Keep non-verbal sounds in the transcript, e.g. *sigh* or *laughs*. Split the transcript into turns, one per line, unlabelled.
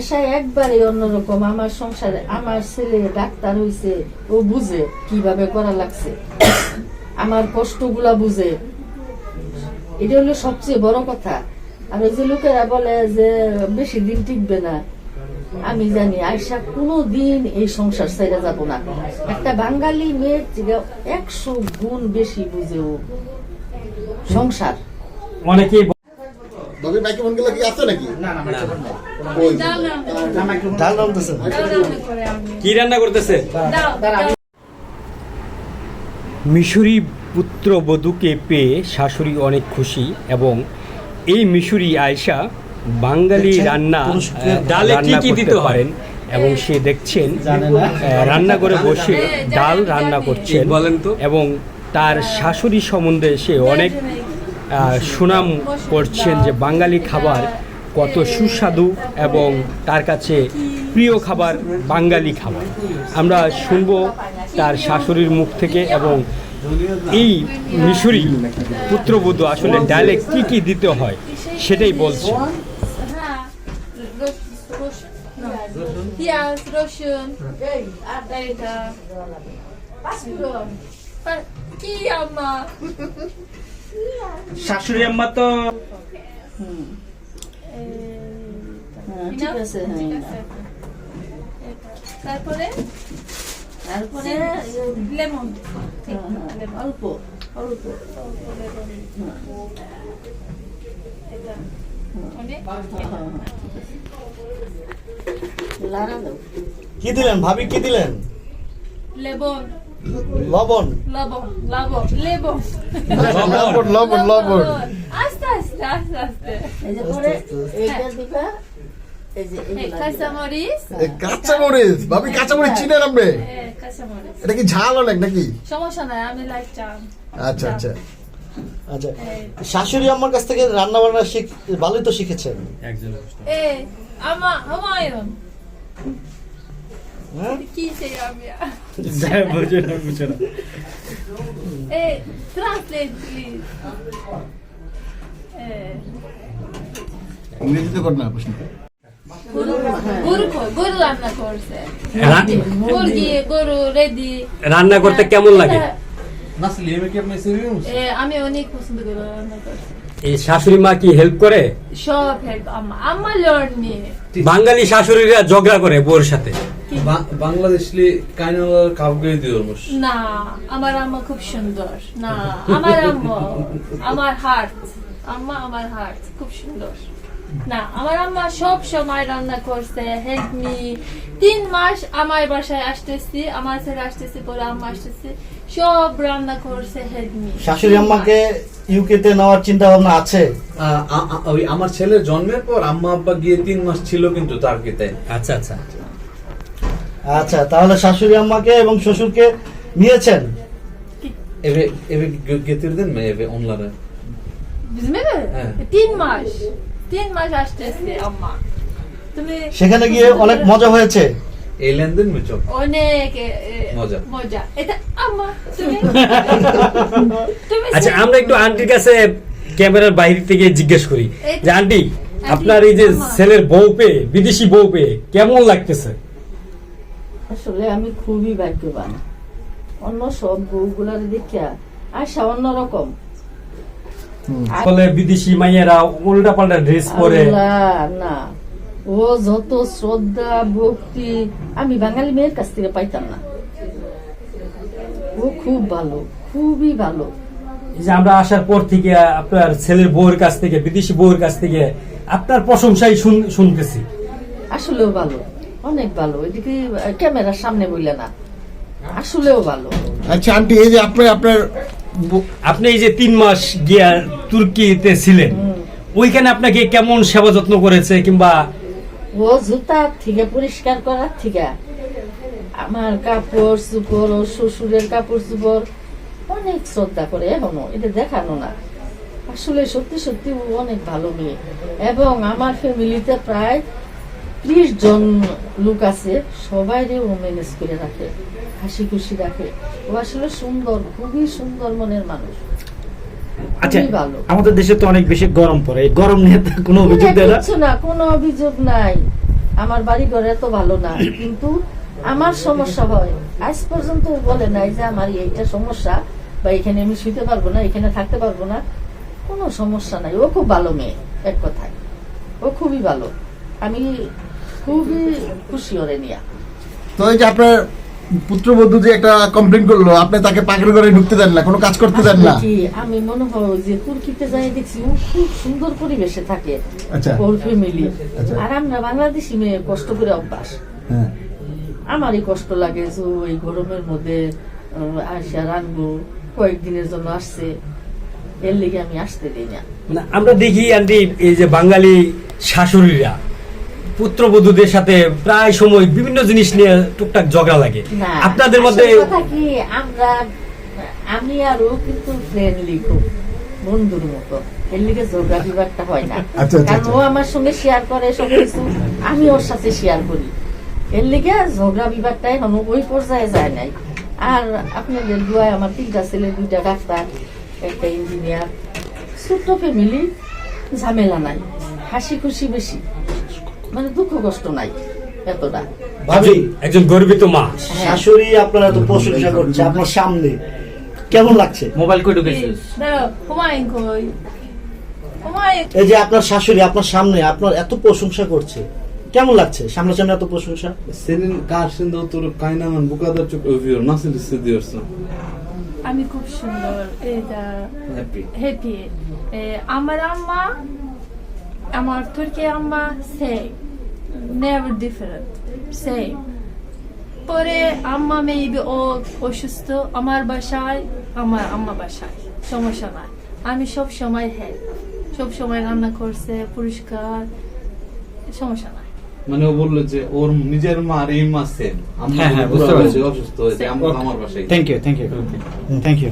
একবারে অন্যরকম। আমার সংসারে আমার ছেলে ডাক্তার ও বুঝে কীভাবে করা লাগছে। আমার কষ্টগুলা বুঝে। এটা হলো সবচেয়ে বড় কথা। আর যে লোকেরা বলে যে, বেশি দিন টিকবে না। আমি জানি আয়সা কোনো দিন এই সংসার ছেড়ে যাব না। একটা বাঙালি মেয়ের একশো গুণ বেশি বুঝে ও সংসার।
অনেকেই ব-
বাকি মাইক্রোফোনগুলো কি আছে নাকি?
কি রান্না করতেছে? মিশরি পুত্রবধূকে পেয়ে শাশুড়ি অনেক খুশি এবং এই মিশরি আয়সা বাঙালি রান্না ডালে কি দিতে
পারেন।
এবং সে দেখছেন আহ, রান্না করে বসে ডাল রান্না করছেন
বলেন তো।
এবং তার শাশুড়ি সম্বন্ধে সে অনেক আহ, সুনাম করছেন যে বাঙালি খাবার কত সুস্বাদু এবং তার কাছে প্রিয় খাবার বাঙালি খাবার। আমরা শুনব তার শাশুড়ির মুখ থেকে এবং এই মিশরি পুত্রবধূ আসলে ডালে কি কি দিতে হয় সেটাই বলছে।
কি আম্মা?
শাশুড়ি আম্মা তো
হ্যাঁ, ঠিক আছে
ঠিক
হ্যাঁ।
আছে। তারপরে?
তারপরে
লেমন।
অল্প অল্প।
কি দিলেন? ভাবি কি দিলেন?
লেবন।
লবণ।
লবণ লবণ লেবন
লবণ লবণ লবণ
আস্তে আস্তে আস্তে আস্তে।
এই যে পরে এইটা দিবা এই যে
এই
এইগুলা দিবা।
কাঁচামরিচ।
এই কাঁচা মরিচ ভাবি কাঁচা চিনেন আপনি? এটা কি ঝাল অনেক নাকি?
সমস্যা নাই আমি লাইক চাম।
আচ্ছা আচ্ছা।
আচ্ছা শাশুড়ি আমার কাছ থেকে রান্না বান্না শিখ ভালোই তো শিখেছেন?
এ আমা হুমায়ুন।
হ্যাঁ
কি সে আমি
বুঝে না বুঝে না
এ ট্রান্সলেট প্লিজ এ
ইংরেজিতে কর না প্রশ্ন
গরু গরু কই? গরু রান্না
করতে কেমন লাগে
Nasıl yemek yapmayı seviyor musun?
আমি অনেক পছন্দ করি রান্না করতে
এই শাশুড়ি মা কি হেল্প করে
সব হেল্প আম্মা আম্মা লার্ন
বাঙালি শাশুড়িরা ঝগড়া করে বউর সাথে
Kaynalar kavga ediyormuş.
না। আমার আম্মা খুব সুন্দর। না আমার আম্মা আমার হার্ট আম্মা আমার হার্ট খুব সুন্দর। না আমার আম্মা সব সময় রান্না করছে হেল্প মি তিন মাস আমার বাসায় আসতেছি আমার ছেলে আসতেছি পরে আম্মা আসতেছি। সব রান্না করছে হেল্প মি
শাশুড়ি আম্মাকে ইউকে তে নেওয়ার চিন্তা ভাবনা আছে
আমার ছেলের জন্মের পর আম্মা আব্বা গিয়ে তিন মাস ছিল কিন্তু টার্কিতে
আচ্ছা আচ্ছা।
আচ্ছা তাহলে শাশুড়ি আম্মাকে এবং শ্বশুরকে নিয়েছেন?
Eve, eve getirdin mi eve onları? Evet.
আম্মা।
সেখানে গিয়ে অনেক মজা হয়েছে?
অনেক
মজা।
মজা। এটা আম্মা তুমি? *laughs*
আচ্ছা আমরা একটু আন্টির কাছে ক্যামেরার বাইরে থেকে জিজ্ঞেস করি। যে আন্টি আপনার এই যে ছেলের বউ পেয়ে বিদেশি বউ পেয়ে কেমন লাগতেছে?
আসলে আমি খুবই ভাগ্যবান। অন্য সব বউগুলার দেখিয়া আশা অন্যরকম।
বিদেশি মাইয়েরা উল্টা পাল্টা ড্রেস পরে।
না। ও যত শ্রদ্ধা ভক্তি আমি বাঙালি মেয়ের কাছ থেকে পাইতাম না। ও খুব ভালো খুবই ভালো।
যে আমরা আসার পর থেকে আপনার ছেলের বউয়ের কাছ থেকে বিদেশি বউয়ের কাছ থেকে আপনার প্রশংসাই শুন- শুনতেছি।
আসলেও ভালো। অনেক ভালো। এদিকে ক্যামেরার সামনে বললে না। আসলেও ভালো।
আচ্ছা আন্টি এই যে আপনি আপনার
আপনি এই যে তিন মাস গিয়া তুর্কিতে ছিলেন ওইখানে আপনাকে কেমন সেবা যত্ন করেছে কিংবা
ও জুতা থেকে পরিষ্কার করার থেকে আমার কাপড় চুপড় ও শ্বশুরের কাপড় চুপড় অনেক শ্রদ্ধা করে এখনও এটা দেখানো না। আসলে সত্যি সত্যি অনেক ভালো মেয়ে। এবং আমার ফ্যামিলিতে প্রায় ত্রিশ জন লোক আছে সবাই ও ম্যানেজ করে রাখে হাসি খুশি রাখে। ও আসলে সুন্দর খুবই সুন্দর মনের মানুষ।
আচ্ছা আমাদের দেশে তো অনেক বেশি গরম পড়ে। গরম নিয়ে কোনো অভিযোগ দেয় না?
না কোনো অভিযোগ নাই। আমার বাড়ি ঘরে এত ভালো না কিন্তু আমার সমস্যা হয়। আজ পর্যন্ত বলে নাই যে আমার এইটা সমস্যা বা এখানে আমি শুতে পারব না এখানে থাকতে পারব না। কোনো সমস্যা নাই। ও খুব ভালো মেয়ে এক কথায়। ও খুবই ভালো। আমি খুবই খুশি ওরে নিয়ে
তো এই যে আপনার পুত্রবধূ যে একটা কমপ্লেন করল আপনি তাকে পাখির ঘরে ঢুকতে দেন না কোনো কাজ করতে দেন না?
আমি মনে হয় যে তুর্কিতে যাই দেখছি ও খুব সুন্দর পরিবেশে থাকে
আচ্ছা।
ওর ফ্যামিলি
আচ্ছা।
আর আমরা বাংলাদেশি মেয়ে কষ্ট করে অভ্যাস।
হ্যাঁ।
আমারই কষ্ট লাগে যে ওই গরমের মধ্যে আসা রানবো কয়েকদিনের জন্য আসছে। এর লেগে আমি আসতে দিই না।
না, আমরা দেখি আন্টি এই যে বাঙালি শাশুড়িরা পুত্রবধূদের সাথে প্রায় সময় বিভিন্ন জিনিস নিয়ে টুকটাক ঝগড়া লাগে। আপনাদের মধ্যে
কথা কি আমরা আমি আর ও কিন্তু ফ্রেন্ডলি খুব বন্ধুর মতো। এর লিগে ঝগড়া বিবাদটা হয় না।
আচ্ছা, আচ্ছা,
কারণ
আচ্ছা।
ও আমার সঙ্গে শেয়ার করে সব কিছু আমি ওর সাথে শেয়ার করি। এর লিগে ঝগড়া বিবাদটা এখন ওই পর্যায়ে যায় নাই। আর আপনাদের দুয়ায় আমার তিনটা ছেলে দুইটা ডাক্তার একটা ইঞ্জিনিয়ার ছোট্ট ফ্যামিলি ঝামেলা নাই। হাসি খুশি বেশি। মানে দুঃখ কষ্ট নাই এতটা।
ভাবি
একজন গর্বিত মা।
শাশুড়ি আপনার এত প্রশংসা করছে আপনার সামনে। কেমন লাগছে?
মোবাইল কই ঢুকেছিস
হুমায়ুন কই?
এই যে আপনার শাশুড়ি আপনার সামনে আপনার এত প্রশংসা করছে। কেমন লাগছে? সামনাসামনি এত প্রশংসা?
Senin karşında oturup kaynanan bu kadar çok övüyor. Nasıl hissediyorsun?
আমি খুব সুন্দর এটা
Happy.
হ্যাপি আমার আম্মা আমার তুর্কি আম্মা সেম নেভার ডিফারেন্ট সেম পরে আম্মা মেবি ও অসুস্থ আমার বাসায় আমার আম্মা বাসায় সমস্যা নাই। আমি সব সময় হেল্প সব সময় রান্না করছে পরিষ্কার সমস্যা নাই।
মানে ও বলল যে ওর নিজের মা আর এই মা সেম
হ্যাঁ, হ্যাঁ, বুঝতে পারছি।
অসুস্থ হয়েছে আমার আমার বাসায়।
Thank you thank you thank you